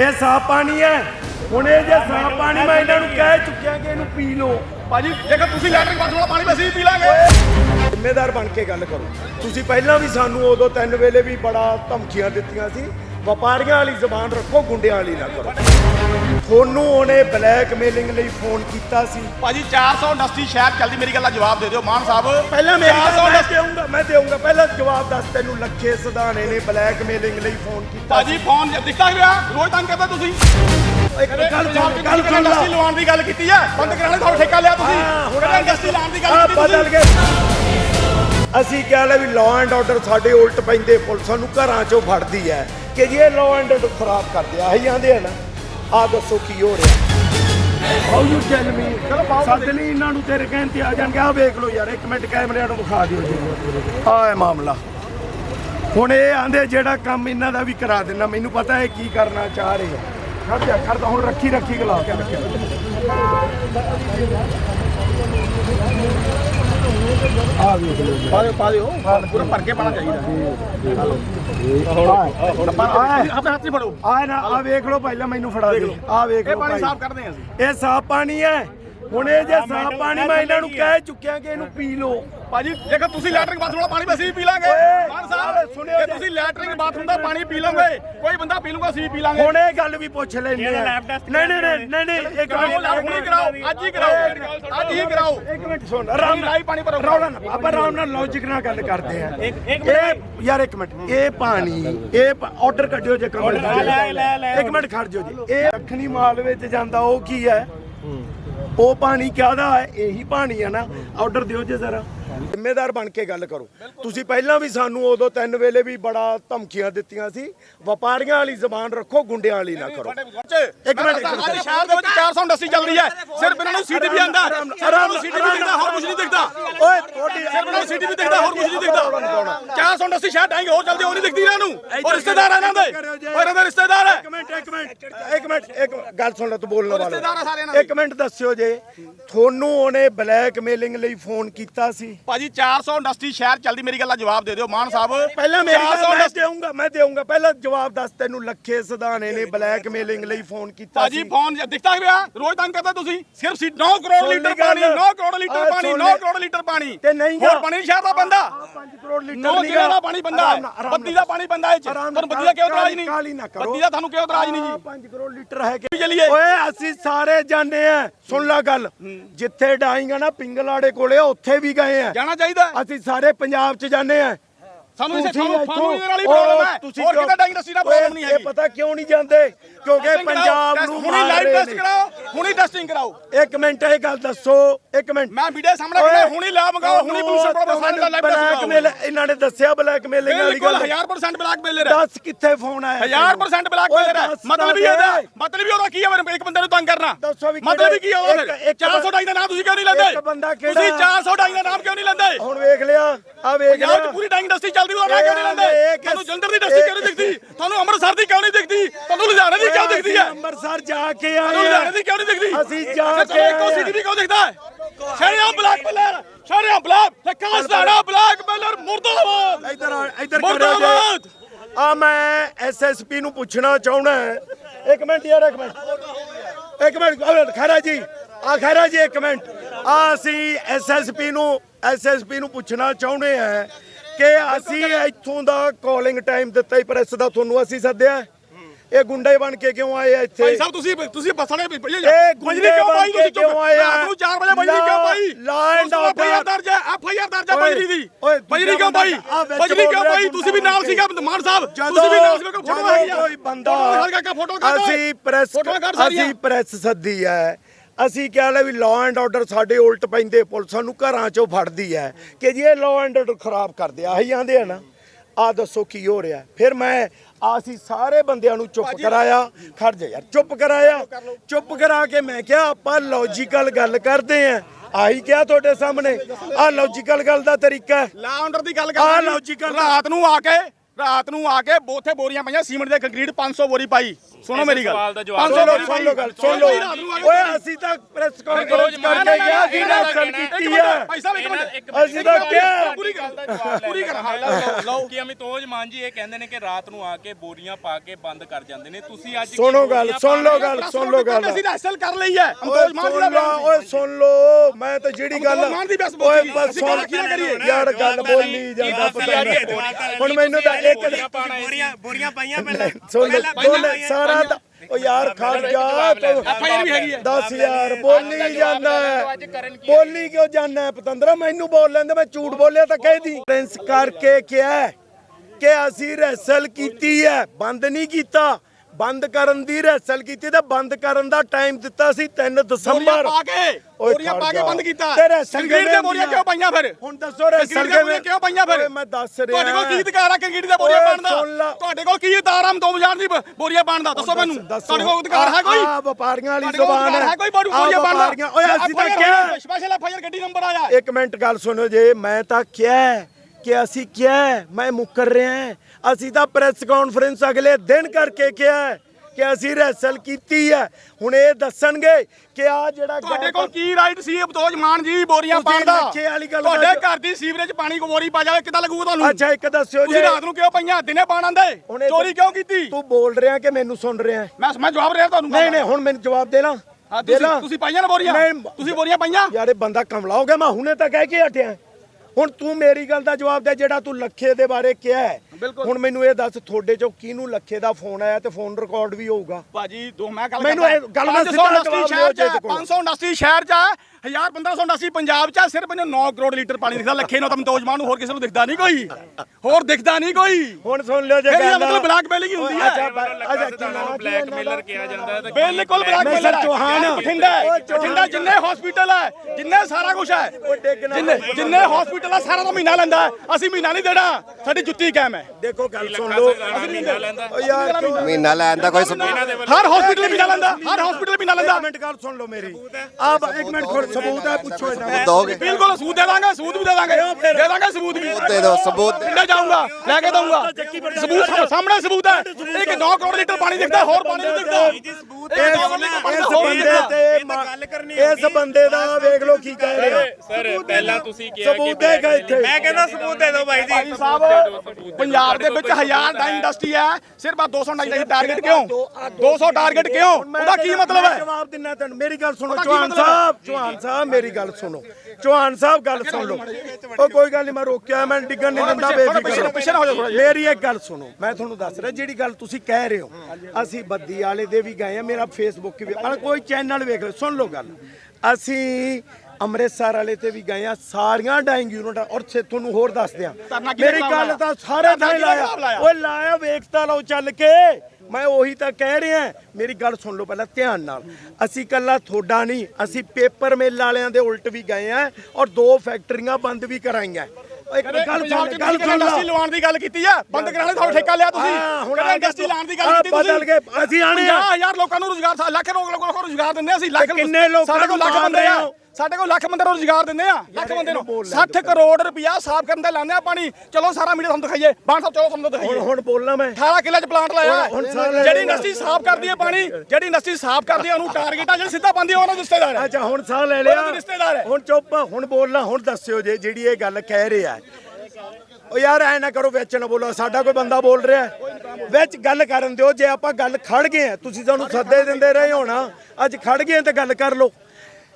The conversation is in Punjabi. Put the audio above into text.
ਇਹ ਸਾਫ਼ ਪਾਣੀ ਹੈ। ਹੁਣ ਇਹ ਜੇ ਸਾਫ਼ ਪਾਣੀ ਮੈਂ ਇਹਨਾਂ ਨੂੰ ਕਹਿ ਚੁੱਕਿਆ ਕਿ ਇਹਨੂੰ ਪੀ ਲਓ। ਭਾਜੀ ਜੇਕਰ ਤੁਸੀਂ ਲੈਟਰਿੰਗ ਬਾਥਰੂਮ ਵਾਲਾ ਪਾਣੀ ਵੀ ਅਸੀਂ ਵੀ ਪੀ ਲਾਂਗੇ। ਜ਼ਿੰਮੇਦਾਰ ਬਣ ਕੇ ਗੱਲ ਕਰੋ। ਤੁਸੀਂ ਪਹਿਲਾਂ ਵੀ ਸਾਨੂੰ ਉਦੋਂ ਤਿੰਨ ਵੇਲੇ ਵੀ ਬੜਾ ਧਮਕੀਆਂ ਦਿੱਤੀਆਂ ਸੀ। ਵਪਾਰੀਆਂ ਵਾਲੀ ਜ਼ਬਾਨ ਰੱਖੋ ਗੁੰਡਿਆਂ ਵਾਲੀ ਨਾ ਕਰੋ। ਤੁਹਾਨੂੰ ਉਹਨੇ ਬਲੈਕਮੇਲਿੰਗ ਲਈ ਫੋਨ ਕੀਤਾ ਸੀ। ਭਾਜੀ 400 ਇੰਡਸਟਰੀ ਸ਼ਹਿਰ ਚੱਲਦੀ ਮੇਰੀ ਗੱਲ ਦਾ ਜਵਾਬ ਦੇ ਦਿਓ ਮਾਨ ਸਾਹਿਬ। ਪਹਿਲਾਂ ਮੇਰੀ 400 ਗੱਲ ਮੈਂ ਦੇਊਂਗਾ ਮੈਂ ਦੇਊਂਗਾ ਪਹਿਲਾਂ ਜਵਾਬ ਦੱਸ ਤੈਨੂੰ ਲੱਖੇ ਸਦਾਨੇ ਨੇ ਬਲੈਕਮੇਲਿੰਗ ਲਈ ਫੋਨ ਕੀਤਾ ਭਾਜੀ ਫੋਨ ਦਿਖਦਾ ਗਿਆ ਰੋਜ਼ ਤੰਗ ਕਰਦਾ ਤੁਸੀਂ। ਇੱਕ ਗੱਲ ਸੁਣ ਗੱਲ ਸੁਣ ਇੰਡਸਟਰੀ ਲਵਾਉਣ ਦੀ ਗੱਲ ਕੀਤੀ ਹੈ? ਬੰਦ ਕਰਾਣੇ ਤੁਹਾਡਾ ਠੇਕਾ ਲਿਆ ਤੁਸੀਂ। ਹੁਣ ਇੰਡਸਟਰੀ ਲਾਉਣ ਦੀ ਆ ਗੱਲ ਕੀਤੀ ਬਦਲ ਗਏ। ਅਸੀਂ ਕਹਿ ਲਿਆ ਵੀ ਲਾਅ ਐਂਡ ਆਰਡਰ ਸਾਡੇ ਉਲਟ ਪੈਂਦੇ ਪੁਲਿਸ ਸਾਨੂੰ ਘਰਾਂ ਚੋਂ ਫੜਦੀ ਹੈ ਕਿ ਜੀ ਇਹ ਲਾਅ ਐਂਡ ਆਰਡਰ ਖਰਾਬ ਕਰਦੇ ਆ ਆਹੀ ਆਂਦੇ ਆ ਨਾ। ਆ ਦੱਸੋ ਕੀ ਹੋ ਰਿਹਾ? ਹਾਊ ਯੂ ਟੈਲ ਮੀ ਚਲੋ ਲਈ ਇਹਨਾਂ ਨੂੰ ਤੇਰੇ ਕਹਿਣ ਤੇ ਆ ਜਾਣਗੇ। ਆ ਵੇਖ ਲਓ ਯਾਰ, ਇੱਕ ਮਿੰਟ ਕੈਮਰਿਆਂ ਨੂੰ ਵਿਖਾ ਦਿਓ ਜੀ। ਆ ਹੈ ਮਾਮਲਾ। ਹੁਣ ਇਹ ਆਂਦੇ, ਜਿਹੜਾ ਕੰਮ ਇਹਨਾਂ ਦਾ ਵੀ ਕਰਾ ਦੇਣਾ ਮੈਨੂੰ ਪਤਾ ਹੈ ਕੀ ਕਰਨਾ ਚਾਹ ਰਹੇ ਆ। ਖੜ ਜਾ, ਖੜ ਹੁਣ ਰੱਖੀ ਰੱਖੀ ਗਲਾ ਕੇ ਰੱਖਿਆ। ਆ ਵੇਖ ਲਓ ਜੀ। ਪਾ ਦਿਓ। ਪਾ ਦਿਓ। ਪੂਰਾ ਭਰ ਕੇ ਪਾਣਾ ਚਾਹੀਦਾ। ਆਪਣੇ ਹੱਥ 'ਚ ਫੜੋ ਆ ਨਾ ਆ ਵੇਖ ਲਓ ਪਹਿਲਾਂ ਮੈਨੂੰ ਫੜਾ ਦੇ। ਆ ਵੇਖ ਇਹ ਲਓ ਪਾਣੀ ਭਾਈ। ਸਾਫ਼ ਕਰਦੇ ਹਾਂ ਅਸੀਂ। ਇਹ ਸਾਫ਼ ਪਾਣੀ ਹੈ। ਹੁਣ ਇਹ ਜੇ ਸਾਫ਼ ਪਾਣੀ ਮੈਂ ਇਹਨਾਂ ਨੂੰ ਕਹਿ ਚੁੱਕਿਆ ਕਿ ਇਹਨੂੰ ਪੀ ਲਓ। ਭਾਜੀ ਜੇਕਰ ਤੁਸੀਂ ਲੈਟਰਿੰਗ ਬਾਥਰੂਮ ਵਾਲਾ ਪਾਣੀ ਵੀ ਅਸੀਂ ਵੀ ਪੀ ਲਾਂਗੇ। ਮਾਨ ਸਾਹਿਬ ਸੁਣਿਓ ਜੇ। ਤੁਸੀਂ ਲੈਟਰਿੰਗ ਬਾਥਰੂਮ ਦਾ ਪਾਣੀ ਪੀ ਲਓਗੇ ਕੋਈ ਬੰਦਾ ਪੀ ਲੂਗਾ ਅਸੀਂ ਪੀ ਲਾਂਗੇ। ਹੁਣ ਇਹ ਗੱਲ ਵੀ ਪੁੱਛ ਲੈਂਦੇ ਆ। ਨਹੀਂ ਨਹੀਂ ਨਹੀਂ ਨਹੀਂ ਨਹੀਂ ਇੱਕ ਲਾਗੂ ਨਹੀਂ ਕਰਾਓ ਅੱਜ ਹੀ ਕਰਾਓ। ਅੱਜ ਹੀ ਕਰਾਓ। ਇੱਕ ਮਿੰਟ ਸੁਣ ਆਰਾਮ ਨਾਲ ਲਾਈ ਪਾਣੀ ਭਰੋ। ਰੌਲਾ ਨਾ ਆਪਾਂ ਆਰਾਮ ਨਾਲ ਲੌਜੀਕ ਨਾਲ ਗੱਲ ਕਰਦੇ ਆ। ਇਹ ਯਾਰ ਇੱਕ ਮਿੰਟ। ਇਹ ਪਾਣੀ ਇਹ ਆਰਡਰ ਕੱਢਿਓ ਜੇ ਕਮਲ ਜੀ ਇੱਕ ਮਿੰਟ ਖੜ ਜਾਓ ਜੀ। ਇਹ ਅੱਖਣੀ ਮਾਲ ਵਿੱਚ ਜਾਂਦਾ ਉਹ ਕੀ ਹੈ? ਉਹ ਪਾਣੀ ਕਾਹਦਾ ਹੈ? ਇਹੀ ਪਾਣੀ ਹੈ ਨਾ। ਆਰਡਰ ਦਿਓ ਜੇ ਜ਼ਰਾ। ਜ਼ਿੰਮੇਦਾਰ ਬਣ ਕੇ ਗੱਲ ਕਰੋ। ਤੁਸੀਂ ਪਹਿਲਾਂ ਵੀ ਸਾਨੂੰ ਉਦੋਂ ਤਿੰਨ ਵੇਲੇ ਵੀ ਬੜਾ ਧਮਕੀਆਂ ਦਿੱਤੀਆਂ ਸੀ। ਵਪਾਰੀਆਂ ਵਾਲੀ ਜ਼ਬਾਨ ਰੱਖੋ ਗੁੰਡਿਆਂ ਵਾਲੀ ਨਾ ਕਰੋ। ਇੱਕ ਮਿੰਟ ਅੱਜ ਸ਼ਹਿਰ ਦੇ ਵਿੱਚ 400 ਇੰਡਸਟਰੀ ਚੱਲਦੀ ਹੈ। ਸਿਰਫ ਇਹਨਾਂ ਨੂੰ ਸੀਟੀਵੀ ਆਂਦਾ ਸਿਰਫ ਨੂੰ ਸੀਟੀਵੀ ਦਿਖਦਾ ਹੋਰ ਕੁਝ ਨਹੀਂ ਦਿਖਦਾ। ਓਏ ਤੁਹਾਡੀ ਸਿਰਫ ਇਹਨਾਂ ਨੂੰ ਸੀਟੀਵੀ ਦਿਖਦਾ ਹੋਰ ਕੁਝ ਨਹੀਂ ਦਿਖਦਾ। 400 ਇੰਡਸਟਰੀ ਸ਼ਹਿਰ ਡਾਂਗੇ ਹੋਰ ਚੱਲਦੀ ਉਹ ਨਹੀਂ ਦਿਖਦੀ ਇਹਨਾਂ ਨੂੰ। ਉਹ ਰਿਸ਼ਤੇਦਾਰ ਇਹਨਾਂ ਦੇ ਉਹ ਇਹਨਾਂ ਦੇ ਰਿਸ਼ਤੇਦਾਰ ਹੈ ਇੱਕ ਮਿੰਟ ਇੱਕ ਮਿੰਟ ਇੱਕ ਮਿੰਟ ਇੱਕ ਗੱਲ ਸੁਣ ਲੈ ਤੂੰ ਬੋਲਣ ਵਾਲਾ। ਨਾਲ। ਇੱਕ ਮਿੰਟ ਦੱਸਿਓ ਜੇ। ਤੁਹਾਨੂੰ ਉਹਨੇ ਬਲੈਕਮੇਲਿੰਗ ਲਈ ਫੋਨ ਕੀਤਾ ਸੀ? ਭਾਜੀ 400 ਇੰਡਸਟਰੀ ਸ਼ਹਿਰ ਚੱਲਦੀ ਮੇਰੀ ਗੱਲ ਦਾ ਜਵਾਬ ਦੇ ਦਿਓ ਮਾਨ ਸਾਹਿਬ। ਪਹਿਲਾਂ ਮੇਰੀ 400 ਗੱਲ ਮੈਂ ਦੇਊਂਗਾ ਮੈਂ ਦੇਊਂਗਾ। ਪਹਿਲਾਂ ਜਵਾਬ ਦੱਸ ਤੈਨੂੰ ਲੱਖੇ ਸਦਾਨੇ ਨੇ ਬਲੈਕਮੇਲਿੰਗ ਲਈ ਫੋਨ ਕੀਤਾ ਭਾਜੀ ਸੀ? ਫੋਨ ਦਿਖਦਾ ਗਿਆ ਰੋਜ਼ ਤੰਗ ਕਰਦਾ ਤੁਸੀਂ। ਸਿਰਫ ਸੀ 9 ਕਰੋੜ ਲੀਟਰ। ਪਾਣੀ 9 ਕਰੋੜ ਲੀਟਰ ਪਾਣੀ ਸੁਣ 9 ਲਈ। ਕਰੋੜ ਲੀਟਰ ਪਾਣੀ। ਤੇ ਨਹੀਂ। ਹੋਰ ਪਾਣੀ ਸ਼ਹਿਰ ਦਾ ਬੰਦਾ? 5 ਕਰੋੜ ਲੀਟਰ 9 ਨਹੀਂ ਦਾ ਪਾਣੀ ਬੰਦਾ ਬੱਤੀ। ਦਾ ਪਾਣੀ ਬੰਦਾ ਇਹ ਚ ਤੁਹਾਨੂੰ ਬੱਤੀ ਦਾ ਕਿਉਂ ਇਤਰਾਜ਼ ਨਹੀਂ। ਕਾਹਲੀ ਨਾ ਕਰੋ। ਬੱਤੀ ਦਾ ਤੁਹਾਨੂੰ ਕਿਉਂ ਇਤਰਾਜ਼ ਨਹੀਂ ਜੀ? 5 ਕਰੋੜ ਲੀਟਰ ਹੈ ਕਿ ਚੱਲੀਏ। ਓਏ ਅਸੀਂ ਸਾਰੇ ਜਾਣੇ ਆ। ਸੁਣ ਲੈ ਗੱਲ। ਜਿੱਥੇ ਡਾਈਂਗਾ ਨਾ ਪਿੰਗਲਾੜੇ ਕੋਲੇ ਉੱਥੇ ਵੀ ਗਏ ਆ। ਜਾਣਾ ਚਾਹੀਦਾ। ਅਸੀਂ ਸਾਰੇ ਪੰਜਾਬ 'ਚ ਜਾਂਦੇ ਆ। ਸਾਨੂੰ ਇਸੇ ਤੁਹਾਨੂੰ ਹੀ ਉਹ ਪ੍ਰੋਬਲਮ ਹੈ ਹੋਰ ਕਿਤੇ ਇੰਡਸਟਰੀ ਨਾਲ ਪ੍ਰੋਬਲਮ ਨਹੀਂ ਹੈਗੀ। ਇਹ ਪਤਾ ਕਿਉਂ ਨਹੀਂ ਜਾਂਦੇ? ਕਿਉਂਕਿ ਪੰਜਾਬ ਕਰਾਓ, ਨੂੰ ਹੁਣੀ ਲਾਈਵ ਟੈਸਟ ਕਰਾਓ। ਹੁਣੀ ਟੈਸਟਿੰਗ ਕਰਾਓ। ਇੱਕ ਮਿੰਟ ਇਹ ਗੱਲ ਦੱਸੋ ਇੱਕ ਮਿੰਟ। ਮੈਂ ਵੀਡੀਓ ਸਾਹਮਣੇ ਕਿਹਾ ਹੁਣੀ ਲਾ ਮੰਗਾਓ ਹੁਣੀ ਪੁਲਿਸ ਕੋਲ ਸਾਰੇ ਦਾ ਲਾਈਵ ਬਲੈਕਮੇਲ ਟੈਸਟ ਇਹਨਾਂ ਨੇ ਦੱਸਿਆ ਬਲੈਕਮੇਲਿੰਗ ਵਾਲੀ ਗੱਲ। 1000% ਬਲੈਕ ਮੇਲਰ ਹੈ। ਦੱਸ ਕਿੱਥੇ ਫੋਨ ਆਇਆ 1000% ਬਲੈਕ ਓਏ, ਮੇਲਰ ਹੈ। ਮਤਲਬ ਹੀ ਇਹਦਾ ਦੇ। ਮਤਲਬ ਹੀ ਉਹਦਾ ਕੀ ਹੈ ਇੱਕ ਬੰਦੇ ਨੂੰ ਤੰਗ ਕਰਨਾ। ਦੱਸੋ ਵੀ ਮਤਲਬ ਹੀ ਕੀ ਹੈ ਉਹਦਾ ਇੱਕ- ਫਿਰ? ਇੱਕ 400 ਢਾਈ ਦਾ ਨਾਮ ਤੁਸੀਂ ਕਿਉਂ ਨਹੀਂ ਲੈਂਦੇ? ਤੁਸੀਂ 400 ਢਾਈ ਦਾ ਨਾਮ ਕਿਉਂ ਨਹੀਂ ਲੈਂਦੇ? ਹੁਣ ਵੇਖ ਲਿਆ। ਆ ਵੇਖ ਪੰਜਾਬ 'ਚ ਪੂਰੀ ਡਾਈਂਗ ਇੰਡਸਟਰੀ ਚੱਲਦੀ ਉਹਦਾ ਨਾਮ ਕਿਉਂ ਨਹੀਂ ਲੈਂਦੇ? ਤੁਹਾਨੂੰ ਜਲੰਧਰ ਦੀ ਇੰਡਸਟਰੀ ਕਿਉਂ ਨਹੀਂ ਦਿਖਦੀ? ਤੁਹਾਨੂੰ ਅੰਮ੍ਰਿਤਸਰ ਦੀ ਕਿਉਂ ਨਹੀਂ ਦਿਖਦੀ? ਤੁਹਾਨੂੰ ਲੁਧਿਆਣੇ ਦੀ ਕਿਉਂ ਦਿਖਦੀ ਹੈ? ਅੰਮ੍ਰਿਤਸਰ ਜਾ ਕੇ ਆਏ ਲੁਧਿਆਣੇ ਦੀ ਕਿਉਂ ਨਹੀਂ ਦਿਖਦੀ? ਅਸੀਂ ਜਾ ਕੇ ਇੱਕੋ ਸਿਟੀ ਦੀ ਕਿਉਂ ਦਿਖਦਾ ਹੈ? ਸ਼ਰਿਆਮ ਬਲੈਕ ਮੇਲਰ ਸ਼ਰਿਆਮ ਬਲੈਕ ਤੇ ਕਾਸਦਾੜਾ ਬਲੈਕ ਮੇਲਰ ਮੁਰਦਾਬਾਦ। ਇੱਧਰ ਆ ਇੱਧਰ ਮੁਰਦਾਬਾਦ। ਆ ਮੈਂ ਐਸਐਸਪੀ ਨੂੰ ਪੁੱਛਣਾ ਚਾਹਣਾ ਇੱਕ ਮਿੰਟ ਯਾਰ ਇੱਕ ਮਿੰਟ। ਇੱਕ ਮਿੰਟ ਖੈਰਾ ਜੀ। ਆ ਖੈਰਾ ਜੀ ਇੱਕ ਮਿੰਟ। ਆ ਅਸੀਂ ਐਸਐਸਪੀ ਨੂੰ ਐਸਐਸਪੀ ਨੂੰ ਪੁੱਛਣਾ ਚਾਹੁੰਦੇ ਆ ਕਿ ਅਸੀਂ ਇੱਥੋਂ ਦਾ ਕਾਲਿੰਗ ਟਾਈਮ ਦਿੱਤਾ ਹੀ ਪ੍ਰੈਸ ਦਾ ਤੁਹਾਨੂੰ ਅਸੀਂ ਸੱਦਿਆ। ਇਹ ਗੁੰਡੇ ਬਣ ਕੇ ਕਿਉਂ ਆਏ ਆ ਇੱਥੇ? ਭਾਈ ਸਾਹਿਬ ਤੁਸੀਂ ਤੁਸੀਂ ਬੱਸਾਂ ਦੇ ਇਹ ਗੁੰਡੇ ਕਿਉਂ ਪਾਈ ਤੁਸੀਂ ਕਿਉਂ ਆਏ ਆ? ਨੂੰ 4 ਵਜੇ ਬਜਰੀ ਕਿਉਂ ਪਾਈ ਲਾ and F I R order. ਦਰਜ ਹੈ ਐਫ ਆਈ ਆਰ ਦਰਜ ਹੈ ਬਜਰੀ ਦੀ। ਓਏ, ਬਜਰੀ ਕਿਉਂ ਪਾਈ ਆ ਬਜਰੀ ਕਿਉਂ ਪਾਈ ਤੁਸੀਂ ਵੀ ਨਾਲ ਸੀਗਾ ਮਾਨ ਸਾਹਿਬ। ਤੁਸੀਂ ਵੀ ਨਾਲ ਸੀਗਾ ਫੋਟੋ ਆਈ ਜਦੋਂ ਕੋਈ ਬੰਦਾ ਅਸੀਂ ਪ੍ਰੈਸ ਅਸੀਂ ਪ੍ਰੈਸ ਸੱਦੀ ਹੈ। ਅਸੀਂ ਕਿਹਾ ਲੈ ਵੀ ਲਾਅ ਐਂਡ ਆਰਡਰ ਸਾਡੇ ਉਲਟ ਪੈਂਦੇ ਪੁਲਿਸ ਸਾਨੂੰ ਘਰਾਂ ਚੋਂ ਫੜਦੀ ਹੈ ਕਿ ਜੀ ਇਹ ਲਾਅ ਐਂਡ ਆਰਡਰ ਖਰਾਬ ਕਰਦੇ ਆ ਆਹੀ ਆਂਦੇ ਆ ਨਾ। ਆ ਦੱਸੋ ਕੀ ਹੋ ਰਿਹਾ। ਫਿਰ ਮੈਂ ਅਸੀਂ ਸਾਰੇ ਬੰਦਿਆਂ ਨੂੰ ਚੁੱਪ ਕਰਾਇਆ। ਖੜ ਜਾ ਯਾਰ ਚੁੱਪ ਕਰਾਇਆ। ਚੁੱਪ ਕਰਾ ਕੇ ਮੈਂ ਕਿਹਾ ਆਪਾਂ ਲੌਜੀਕਲ ਗੱਲ ਕਰਦੇ ਆ। ਆਹੀ ਕਿਹਾ ਤੁਹਾਡੇ ਸਾਹਮਣੇ। ਆ ਲੌਜੀਕਲ ਗੱਲ ਦਾ ਤਰੀਕਾ ਲਾ ਆਰਡਰ ਦੀ ਗੱਲ ਕਰਦੇ logical- ਰਾਤ ਨੂੰ ਆ ਕੇ ਰਾਤ ਨੂੰ ਆ ਕੇ ਉੱਥੇ ਬੋਰੀਆਂ ਪਈਆਂ ਸੀਮੈਂਟ ਦੇ ਕੰਕਰੀਟ 500 ਬੋਰੀ ਪਾਈ। ਸੁਣੋ ਮੇਰੀ ਗੱਲ। ਸਵਾਲ ਦਾ ਜਵਾਬ 500 ਸੁਣ ਲਓ ਸੁਣ ਲਓ ਗੱਲ ਸੁਣ ਲਓ। ਓਏ ਅਸੀਂ ਤਾਂ ਪ੍ਰੈਸ ਕਾਨਫਰੰਸ ਕਰਕੇ ਗਿਆ ਸੀ ਰੈਸਲ ਕੀਤੀ ਹੈ? ਭਾਈ ਸਾਹਿਬ ਇੱਕ ਮਿੰਟ ਅਸੀਂ ਤਾਂ ਕਿਹਾ। ਪੂਰੀ ਗੱਲ ਦਾ ਜਵਾਬ ਪੂਰੀ ਕਰ ਹਾਂ ਲਓ ਕਿ ਅਮਿਤੋਜ ਮਾਨ ਜੀ ਇਹ ਕਹਿੰਦੇ ਨੇ ਕਿ ਰਾਤ ਨੂੰ ਆ ਕੇ ਬੋਰੀਆਂ ਪਾ ਕੇ ਬੰਦ ਕਰ ਜਾਂਦੇ ਨੇ। ਤੁਸੀਂ ਅੱਜ ਸੁਣੋ ਗੱਲ ਸੁਣ ਲਓ ਗੱਲ ਸੁਣ ਲਓ ਗੱਲ। ਅਸੀਂ ਰੈਸਲ ਕਰ ਲਈ ਹੈ। ਅੰਦੋਜ ਮਾਨ ਦਾ ਲਓ ਓਏ ਸੁਣ ਲਓ। ਮੈਂ ਤਾਂ ਜਿਹੜੀ ਗੱਲ ਓਏ ਬੋਲੀ। ਬਸ ਸੁਣ। ਗੱਲ ਕੀ ਨਾ ਕਰੀਏ? ਯਾਰ ਗੱਲ ਬੋਲੀ ਜਾਂਦਾ ਪਤਾ ਨਹੀਂ। ਹੁਣ ਮੈਨੂੰ ਤਾਂ ਇੱਕ ਬੋਰੀਆਂ ਬੋਰੀਆਂ ਪਾਈਆਂ ਪਹਿਲਾਂ। ਸੁਣ ਦੋਨੇ ਸਾਰਾ ਤਾਂ- ਓ ਯਾਰ ਖੜ ਜਾ FIR ਵੀ ਹੈਗੀ ਹੈ। 10000 ਬੋਲੀ ਜਾਂਦਾ ਹੈ। ਬੋਲੀ ਕਿਉਂ ਜਾਂਦਾ ਹੈ? ਪਤੰਦਰਾ ਮੈਨੂੰ ਬੋਲ ਲੈਂਦੇ ਮੈਂ ਝੂਠ ਬੋਲਿਆ ਤਾਂ ਕਹਿਦੀ ਪ੍ਰਿੰਸ ਕਰਕੇ ਕਿਹਾ ਹੈ ਕਿ ਅਸੀਂ ਰੈਸਲ ਕੀਤੀ ਹੈ। ਬੰਦ ਨਹੀਂ ਕੀਤਾ। ਬੰਦ ਕਰਨ ਦੀ ਰੈਸਲ ਕੀਤੀ ਤੇ ਬੰਦ ਕਰਨ ਦਾ ਟਾਈਮ ਦਿੱਤਾ ਸੀ 3 ਬੋਰੀਆਂ ਦਸੰਬਰ ਪਾ ਕੇ ਓਏ ਬੋਰੀਆਂ ਪਾ ਕੇ। ਬੰਦ ਕੀਤਾ। ਤੇ ਰੈਸਲ ਕੰਕਰੀਟ ਕਿਵੇਂ ਦੇ ਬੋਰੀਆਂ ਕਿਉਂ ਪਾਈਆਂ ਫਿਰ? ਹੁਣ ਦੱਸੋ ਰੈਸਲ ਕੰਕਰੀਟ ਦੇ ਬੋਰੀਆਂ ਕਿਉਂ ਪਾਈਆਂ ਫਿਰ? ਓਏ ਮੈਂ ਦੱਸ ਰਿਹਾ। ਤੁਹਾਡੇ ਕੋਲ ਕੀ ਅਧਿਕਾਰ ਆ ਕੰਕਰੀਟ ਦੇ ਬੋਰੀਆਂ ਓਏ ਪਾਉਣ ਦਾ? ਸੁਣ ਲਾ। ਤੁਹਾਡੇ ਕੋਲ ਕੀ ਅਧਿਕਾਰ ਆ ਦੋ ਬਾਜ਼ਾਰ ਦੀ ਬ- ਬੋਰੀਆਂ ਪਾਉਣ ਦਾ? ਦੱਸੋ ਮੈਨੂੰ। ਤੁਹਾਡੇ ਕੋਲ ਅਧਿਕਾਰ ਹੈ ਕੋਈ? ਆ ਵਪਾਰੀਆਂ ਵਾਲੀ ਤੁਹਾਡੇ ਕੋਲ ਜ਼ੁਬਾਨ ਅਧਿਕਾਰ ਹੈ। ਹੈ ਕੋਈ ਬੋਰੀ- ਆਹ ਬੋਰੀਆਂ ਪਾਉਣ ਦਾ? ਵਪਾਰੀਆਂ- ਓਏ ਅਸੀਂ ਤਾਂ ਕਿਹਾ ਸਪੈਸ਼ਲ ਐਫਆਈਆਰ ਗੱਡੀ ਨੰਬਰ ਆਇਆ। ਇੱਕ ਮਿੰਟ ਗੱਲ ਸੁਣੋ ਜੇ ਮੈਂ ਤਾਂ ਕਿਹਾ ਕਿ ਅਸੀਂ ਕਿਹਾ ਮੈਂ ਮੁੱਕਰ ਰਿਹਾ। ਅਸੀਂ ਤਾਂ ਪ੍ਰੈਸ ਕਾਨਫਰੰਸ ਅਗਲੇ ਦਿਨ ਕਰਕੇ ਕਿਹਾ ਕਿ ਅਸੀਂ ਰੈਸਲ ਕੀਤੀ ਹੈ। ਹੁਣ ਇਹ ਦੱਸਣਗੇ ਕਿ ਆ ਜਿਹੜਾ ਤੁਹਾਡੇ ਕੋਲ ਕੀ ਰਾਈਟ ਸੀ? ਅਬਤੋਜ ਮਾਨ ਜੀ ਬੋਰੀਆਂ ਤੁਸੀਂ ਪਾਉਣ ਦਾ। ਤੁਹਾਡੇ। ਘਰ ਦੀ ਸੀਵਰੇਜ ਪਾਣੀ ਕੋ ਬੋਰੀ ਪਾ ਜਾਵੇ ਕਿੱਦਾਂ ਲੱਗੂਗਾ ਤੁਹਾਨੂੰ? ਅੱਛਾ ਇੱਕ ਦੱਸਿਓ ਤੁਸੀਂ ਜੇ। ਰਾਤ ਨੂੰ ਕਿਉਂ ਪਈਆਂ? ਦਿਨੇ ਪਾਣ ਆਂਦੇ ਚੋਰੀ ਕਿਉਂ ਕੀਤੀ? ਤੂੰ ਬੋਲ ਰਿਹਾ ਕਿ ਮੈਨੂੰ ਸੁਣ ਰਿਹਾ ਮੈਂ ਮੈਂ ਜਵਾਬ ਰਿਹਾ ਤੁਹਾਨੂੰ ਨਹੀਂ ਨਹੀਂ ਹੁਣ ਮੈਨੂੰ ਜਵਾਬ ਦੇ ਲਾ ਤੁਸੀਂ ਤੁਸੀਂ ਪਾਈਆਂ ਨਾ ਬੋਰੀਆਂ। ਤੁਸੀਂ ਬੋਰੀਆਂ ਪਾਈਆਂ? ਯਾਰ ਇਹ ਬੰਦਾ ਕਮਲਾ ਹੋ ਗਿਆ ਮੈਂ ਹੁਣੇ ਤਾਂ ਕਹਿ ਕੇ ਹਟਿਆ। ਹੁਣ ਤੂੰ ਮੇਰੀ ਗੱਲ ਦਾ ਜਵਾਬ ਦੇ ਜਿਹੜਾ ਤੂੰ ਲੱਖੇ ਦੇ ਬਾਰੇ ਕਿਹਾ ਹੈ ਬਿਲਕੁਲ। ਹੁਣ ਮੈਨੂੰ ਇਹ ਦੱਸ ਤੁਹਾਡੇ ਚੋਂ ਕਿਹਨੂੰ ਲੱਖੇ ਦਾ ਫੋਨ ਆਇਆ ਤੇ ਫੋਨ ਰਿਕਾਰਡ ਵੀ ਹੋਊਗਾ ਭਾਜੀ ਦੋ ਮੈਂ ਗੱਲ ਮੈਨੂੰ ਇਹ ਗੱਲ ਦਾ ਸਿੱਧਾ ਜਵਾਬ ਦਿਓ ਜੇ ਤੇ ਕੋਲ। 589 ਸ਼ਹਿਰ ਚ 1000 1589 ਪੰਜਾਬ ਚ ਸਿਰਫ ਇਹਨੂੰ 9 ਕਰੋੜ ਲੀਟਰ ਪਾਣੀ ਦਿਖਦਾ ਲੱਖੇ ਨੂੰ ਤਾਂ ਮਤੋਜਮਾਨ ਨੂੰ ਹੋਰ ਕਿਸੇ ਨੂੰ ਦਿਖਦਾ ਨਹੀਂ ਕੋਈ ਹੋਰ ਦਿਖਦਾ ਨਹੀਂ ਕੋਈ ਹੁਣ ਸੁਣ ਲਿਓ ਜੇ ਇਹਦਾ ਗੱਲ ਮਤਲਬ ਬਲੈਕਮੇਲਿੰਗ ਹੁੰਦੀ ਹੈ ਅੱਛਾ ਬ- ਅੱਛਾ ਕੀ ਨਾਂ ਕੀ ਬਲੈਕ ਇਹਨਾਂ ਮੇਲਰ ਦਾ? ਕਿਹਾ ਜਾਂਦਾ ਹੈ ਤਾਂ ਬਿਲਕੁਲ ਬਲੈਕਮੇਲਰ ਚੌਹਾਨ। ਬਠਿੰਡਾ ਹੈ। ਓਏ ਚੌਹਾਨ। ਬਠਿੰਡਾ ਜਿੰਨੇ ਹਸਪੀਟਲ ਹੈ ਜਿੰਨੇ ਸਾਰਾ ਕੁਝ ਹੈ ਡਿੱਗ ਨਾ ਜਿੰਨੇ ਜਿੰਨੇ ਹਸਪੀਟਲ ਹੈ ਸਾਰਾ ਤਾਂ ਮਹੀਨਾ ਲੈਂਦਾ। ਅਸੀਂ ਮਹੀਨਾ ਨਹੀਂ ਦੇਣਾ। ਸਾਡੀ ਜੁੱਤੀ ਕਾਇਮ ਹੈ। ਦੇਖੋ ਗੱਲ ਸੁਣ ਲਓ। ਮਹੀਨਾ ਲੈਂਦਾ। ਓ ਯਾਰ ਕਿਉਂ- ਮਹੀਨਾ ਲੈਣ ਦਾ ਕੋਈ ਹਰ ਹਸਪੀਟਲ ਮਹੀਨਾ ਲੈਂਦਾ। ਹਰ ਹਸਪੀਟਲ ਮਹੀਨਾ ਲੈਂਦਾ। ਇੱਕ ਮਿੰਟ ਗੱਲ ਸੁਣ ਲਓ ਮੇਰੀ। ਆਪ ਇੱਕ ਮਿੰਟ ਖੁਦ ਸਬੂਤ ਹੈ ਪੁੱਛੋ ਇਹਨਾਂ ਦੋਗੇ? ਬਿਲਕੁਲ ਸਬੂਤ ਦੇ ਦਾਂਗੇ ਸਬੂਤ ਵੀ ਦੇ ਦਾਂਗੇ। ਦੇ ਦਾਂਗੇ ਸਬੂਤ ਵੀ। ਦੇ ਦਿਓ ਸਬੂਤ ਪਿੰਡਾ ਜਾਊਂਗਾ ਲੈ ਕੇ ਦਊਂਗਾ ਸਬੂਤ ਸਾਹਮਣੇ ਸਬੂਤ ਹੈ। ਇੱਕ 9 ਕਰੋੜ ਲੀਟਰ ਪਾਣੀ ਦਿਖਦਾ ਹੋਰ ਪਾਣੀ ਨਹੀਂ ਦਿਖਦਾ। ਇਸ ਇਸ ਬੰਦੇ ਤੇ ਮਾ- ਇਸ ਬੰਦੇ ਦਾ ਵੇਖ ਲਓ ਕੀ ਕਹਿ ਰਿਹਾ। ਸਰ ਪਹਿਲਾਂ ਤੁਸੀਂ ਕਿਹਾ ਕਿ ਸਬੂਤ ਦੇਗਾ ਇੱਥੇ। ਮੈਂ ਕਹਿੰਦਾ ਸਬੂਤ ਦੇ ਦਿਓ ਬਾਈ ਜੀ। ਭਾਈ ਸਾਹਿਬ ਪੰਜਾਬ ਦੇ ਵਿੱਚ ਹਜ਼ਾਰ ਦਾ ਇੰਡਸਟਰੀ ਹੈ। ਸਿਰਫ ਆ 200 ਦਾ ਟਾਰਗੇਟ ਕਿਉਂ? 200 ਟਾਰਗੇਟ ਕਿਉਂ? ਉਹਦਾ ਕੀ ਮਤਲਬ ਹੈ? ਜਵਾਬ ਦਿੰਨਾ ਤੈਨੂੰ ਮੇਰੀ ਗੱਲ ਸੁਣੋ ਚੌਹਾਨ? ਸਾਹਿਬ ਚੌਹਾਨ ਸਾਹਿਬ ਮੇਰੀ ਗੱਲ ਸੁਣੋ। ਚੌਹਾਨ ਸਾਹਿਬ ਗੱਲ ਸੁਣ ਲਓ ਉਹ ਕੋਈ ਗੱਲ ਨਹੀਂ ਮੈਂ ਰੋਕਿਆ ਮੈਂ ਡਿੱਗਣ ਨਹੀਂ ਦਿੰਦਾ ਬੇਫਿਕਰ ਹੋ। ਮੇਰੀ ਇੱਕ ਗੱਲ ਸੁਣੋ ਮੈਂ ਤੁਹਾਨੂੰ ਦੱਸ ਰਿਹਾ ਜਿਹੜੀ ਗੱਲ ਤੁਸੀਂ ਕਹਿ ਰਹੇ ਹੋ ਅਸੀਂ ਬੱਦੀ ਵਾਲੇ ਦੇ ਵੀ ਗਏ ਆ ਮੇਰਾ ਫੇਸਬੁੱਕ ਵੀ ਕੋਈ ਚੈਨਲ ਵੇਖ ਲਓ ਸੁਣ ਲਓ ਗੱਲ ਅਸੀਂ ਅੰਮ੍ਰਿਤਸਰ ਵਾਲੇ ਤੇ ਵੀ ਗਏ ਆ ਸਾਰੀਆਂ ਡਾਈਂਗ ਯੂਨਿਟ ਔਰ ਸੇ ਤੁਹਾਨੂੰ ਹੋਰ ਦੱਸ ਦਿਆਂ ਮੇਰੀ ਗੱਲ? ਤਾਂ ਸਾਰੇ ਥਾਂ ਲਾਇਆ? ਓਏ ਲਾਇਆ ਵੇਖਤਾ ਲਓ ਚੱਲ ਕੇ ਮੈਂ ਉਹੀ ਤਾਂ ਕਹਿ ਰਿਹਾ ਮੇਰੀ ਗੱਲ ਸੁਣ ਲਓ ਪਹਿਲਾਂ ਧਿਆਨ ਨਾਲ। ਅਸੀਂ ਕੱਲਾ ਤੁਹਾਡਾ ਨਹੀਂ ਅਸੀਂ ਪੇਪਰ ਮਿਲ ਵਾਲਿਆਂ ਦੇ ਉਲਟ ਵੀ ਗਏ ਆ ਔਰ ਦੋ ਫੈਕਟਰੀਆਂ ਬੰਦ ਵੀ ਕਰਾਈਆਂ। ਇੱਕ ਗੱਲ ਸੁਣ ਗੱਲ ਸੁਣ ਇੰਡਸਟਰੀ ਲਵਾਉਣ ਦੀ ਗੱਲ ਕੀਤੀ ਆ? ਬੰਦ ਕਰਾਉਣ ਦਾ ਠੇਕਾ ਲਿਆ ਤੁਸੀਂ? ਹੁਣ ਇੰਡਸਟਰੀ ਲਾਉਣ ਦੀ ਗੱਲ ਕੀਤੀ ਤੁਸੀਂ? ਬਦਲ ਗਏ, ਅਸੀਂ ਆਣੇ ਆ। 50000 ਲੋਕਾਂ ਨੂੰ ਰੋਜ਼ਗਾਰ ਲੱਖ ਲੋਕਾਂ ਨੂੰ ਰੋਜ਼ਗਾਰ ਦਿੰਦੇ ਅਸੀਂ ਲੱਖ ਕਿੰਨੇ ਲੋਕਾਂ ਨੂੰ ਲੱਖ ਬੰਦੇ ਆ? ਸਾਡੇ ਕੋਲ ਲੱਖ ਬੰਦੇ ਨੂੰ ਰੋਜ਼ਗਾਰ ਦਿੰਦੇ ਆ ਲੱਖ ਬੰਦੇ ਨੂੰ। ਬੋਲ ਲੈ 60 ਕਰੋੜ ਰੁਪਇਆ ਸਾਫ਼ ਕਰਨ ਦੇ ਲਾਉਂਦੇ ਆ ਪਾਣੀ। ਚਲੋ ਸਾਰਾ ਮੀਡੀਆ ਤੁਹਾਨੂੰ ਦਿਖਾਈਏ। ਬਾਣ ਸਾਹਿਬ ਚਲੋ ਤੁਹਾਨੂੰ ਦਿਖਾਈਏ। ਹੁਣ ਬੋਲਣਾ ਮੈਂ। 18 ਕਿੱਲੇ ਚ ਪਲਾਂਟ ਲਾਇਆ। ਜਿਹੜੀ ਇੰਡਸਟਰੀ ਸਾਫ਼ ਕਰਦੀ ਹੈ ਪਾਣੀ ਜਿਹੜੀ ਇੰਡਸਟਰੀ ਸਾਫ਼ ਕਰਦੀ ਹੈ ਉਹਨੂੰ ਟਾਰਗੇਟ ਆ ਜਿਹੜੀ ਸਿੱਧਾ ਹੈ ਉਹਨਾਂ ਦੇ ਰਿਸ਼ਤੇਦਾਰ ਹੈ। ਅੱਛਾ ਹੁਣ ਸਾਹ ਲੈ ਲਿਆ। ਰਿਸ਼ਤੇਦਾਰ। ਹੁਣ ਚੁੱਪ ਹੁਣ ਬੋਲਣਾ ਹੁਣ ਦੱਸਿਓ ਜੇ ਜਿਹੜੀ ਇਹ ਗੱਲ ਕਹਿ ਰਿਹਾ ਉਹ ਯਾਰ ਐ ਨਾ ਕਰੋ ਵਿੱਚ ਨਾ ਬੋਲੋ। ਸਾਡਾ ਕੋਈ ਬੰਦਾ ਬੋਲ ਰਿਹਾ। ਵਿੱਚ ਗੱਲ ਕਰਨ ਦਿਓ। ਜੇ ਆਪਾਂ ਗੱਲ ਖੜ ਗਏ ਤੁਸੀਂ ਸਾਨੂੰ ਸੱਦੇ ਦਿੰਦੇ ਰਹੇ ਹੋਣਾ ਅੱਜ ਖੜ ਗਏ ਤੇ ਗੱਲ ਕਰ ਲਓ।